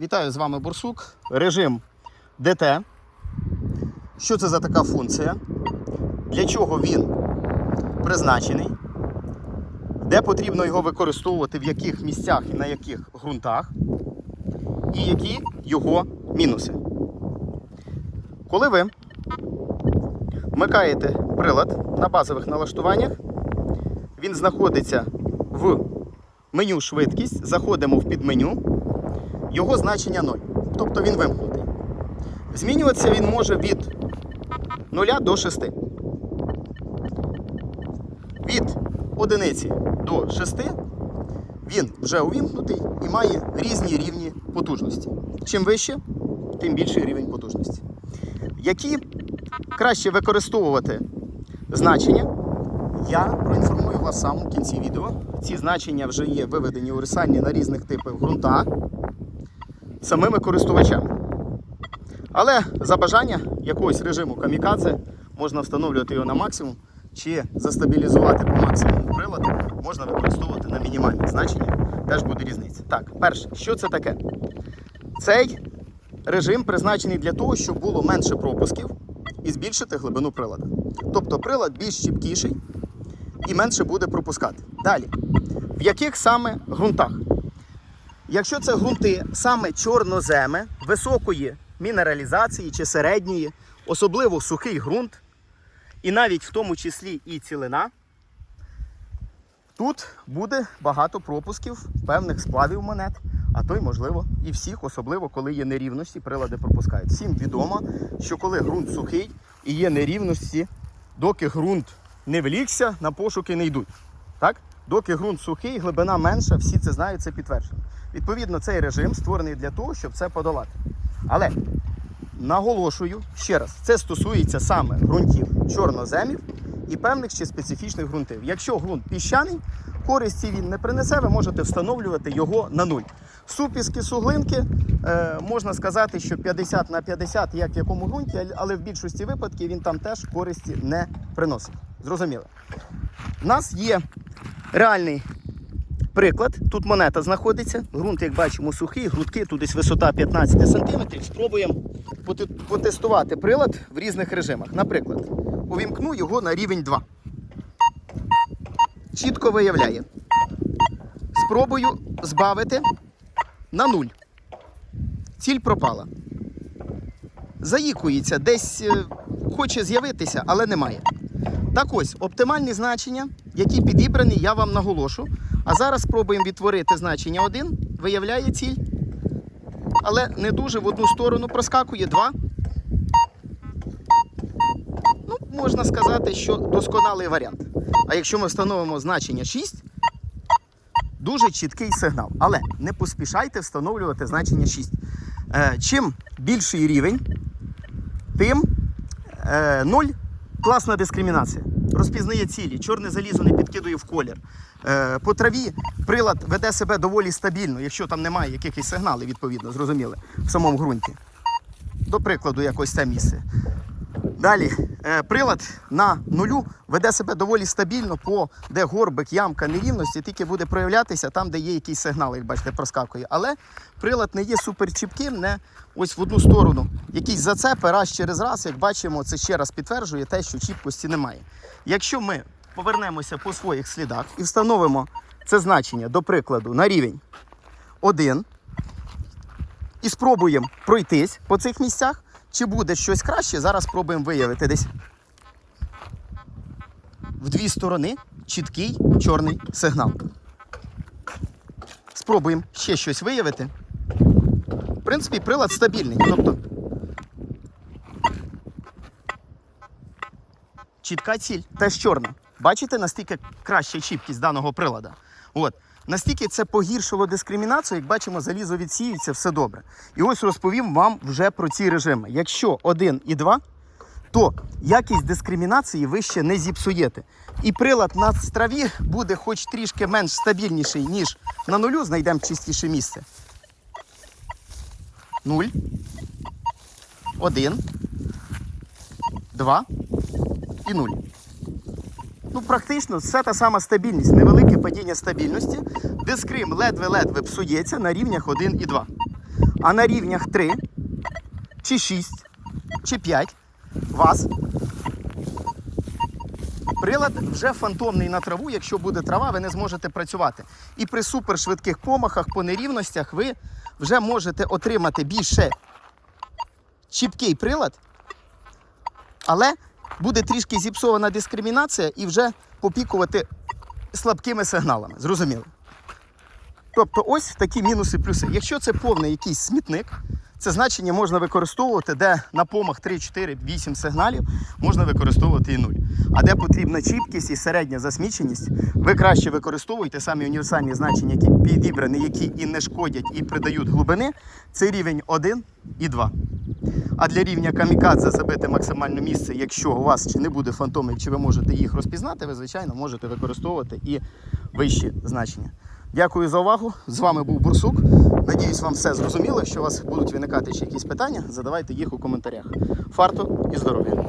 Вітаю з вами Бурсук. Режим ДТ. Що це за така функція? Для чого він призначений? Де потрібно його використовувати, в яких місцях і на яких ґрунтах? І які його мінуси? Коли ви вмикаєте прилад на базових налаштуваннях, він знаходиться в меню швидкість, заходимо в підменю, його значення 0. Тобто він вимкнутий. Змінюватися він може від 0 до 6. Від одиниці до 6 він вже увімкнутий і має різні рівні потужності. Чим вище, тим більший рівень потужності. Які краще використовувати значення, я проінформую вас в самому кінці відео. Ці значення вже є виведені у рисальні на різних типах ґрунта самими користувачами. Але за бажання якогось режиму камікадзе можна встановлювати його на максимум чи застабілізувати по максимуму прилад, можна використовувати на мінімальні значення, теж буде різниця. Так, перше, що це таке? Цей режим призначений для того, щоб було менше пропусків і збільшити глибину прилада. Тобто прилад більш чіпкіший і менше буде пропускати. Далі, в яких саме ґрунтах? Якщо це ґрунти саме чорноземи, високої мінералізації чи середньої, особливо сухий ґрунт, і навіть в тому числі і цілина, тут буде багато пропусків певних сплавів монет, а то й, можливо, і всіх, особливо коли є нерівності, прилади пропускають. Всім відомо, що коли ґрунт сухий і є нерівності, доки ґрунт не влікся, на пошуки не йдуть. Так? Доки ґрунт сухий, глибина менша, всі це знають, це підтверджено. Відповідно, цей режим створений для того, щоб це подолати. Але наголошую ще раз, це стосується саме ґрунтів чорноземів і певних ще специфічних ґрунтів. Якщо ґрунт піщаний, користі він не принесе, ви можете встановлювати його на нуль. Супіски, суглинки, е, можна сказати, що 50 на 50, як в якому ґрунті, але в більшості випадків він там теж користі не приносить. Зрозуміло. У нас є реальний приклад. Тут монета знаходиться. Ґрунт, як бачимо, сухий, грудки, тут десь висота 15 см. Спробуємо потестувати прилад в різних режимах. Наприклад, увімкну його на рівень 2. Чітко виявляє. Спробую збавити на 0. Ціль пропала. Заїкується, десь е, хоче з'явитися, але немає. Так ось, оптимальні значення, які підібрані, я вам наголошу. А зараз спробуємо відтворити значення 1, виявляє ціль. Але не дуже в одну сторону проскакує 2. Ну, можна сказати, що досконалий варіант. А якщо ми встановимо значення 6, дуже чіткий сигнал. Але не поспішайте встановлювати значення 6. Е, чим більший рівень, тим е, 0 класна дискримінація. Розпізнає цілі, чорне залізо не підкидує в колір. Е, по траві прилад веде себе доволі стабільно, якщо там немає якихось сигналів, відповідно, зрозуміли, в самому ґрунті. До прикладу, якось це місце. Далі, е, прилад на нулю веде себе доволі стабільно, по де горбик, ямка, нерівності, тільки буде проявлятися там, де є якийсь сигнал, як бачите, проскакує. Але прилад не є супер чіпким, не ось в одну сторону. Якісь зацепи раз через раз, як бачимо, це ще раз підтверджує те, що чіпкості немає. Якщо ми повернемося по своїх слідах і встановимо це значення, до прикладу, на рівень 1, і спробуємо пройтись по цих місцях. Чи буде щось краще, зараз спробуємо виявити десь в дві сторони чіткий чорний сигнал. Спробуємо ще щось виявити. В принципі, прилад стабільний. Тобто чітка ціль, теж чорна. Бачите, настільки краща чіпкість даного прилада. От. Настільки це погіршило дискримінацію, як бачимо, залізо відсіюється, все добре. І ось розповім вам вже про ці режими. Якщо 1 і 2, то якість дискримінації ви ще не зіпсуєте. І прилад на страві буде хоч трішки менш стабільніший, ніж на нулю, знайдемо чистіше місце. 0, 1, 2 і 0. Ну, практично все та сама стабільність, невелике падіння стабільності. Дискрим ледве-ледве псується на рівнях 1 і 2. А на рівнях 3, чи 6, чи 5 вас Прилад вже фантомний на траву. Якщо буде трава, ви не зможете працювати. І при супершвидких помахах по нерівностях ви вже можете отримати більше чіпкий прилад, але буде трішки зіпсована дискримінація і вже попікувати слабкими сигналами. Зрозуміло? Тобто ось такі мінуси плюси. Якщо це повний якийсь смітник, це значення можна використовувати, де на помах 3, 4, 8 сигналів можна використовувати і 0. А де потрібна чіткість і середня засміченість, ви краще використовуєте самі універсальні значення, які підібрані, які і не шкодять, і придають глибини. Це рівень 1 і 2. А для рівня камікадзе забити максимальне місце, якщо у вас чи не буде фантомів, чи ви можете їх розпізнати, ви, звичайно, можете використовувати і вищі значення. Дякую за увагу. З вами був Бурсук. Надіюсь, вам все зрозуміло. Якщо у вас будуть виникати ще якісь питання, задавайте їх у коментарях. Фарту і здоров'я!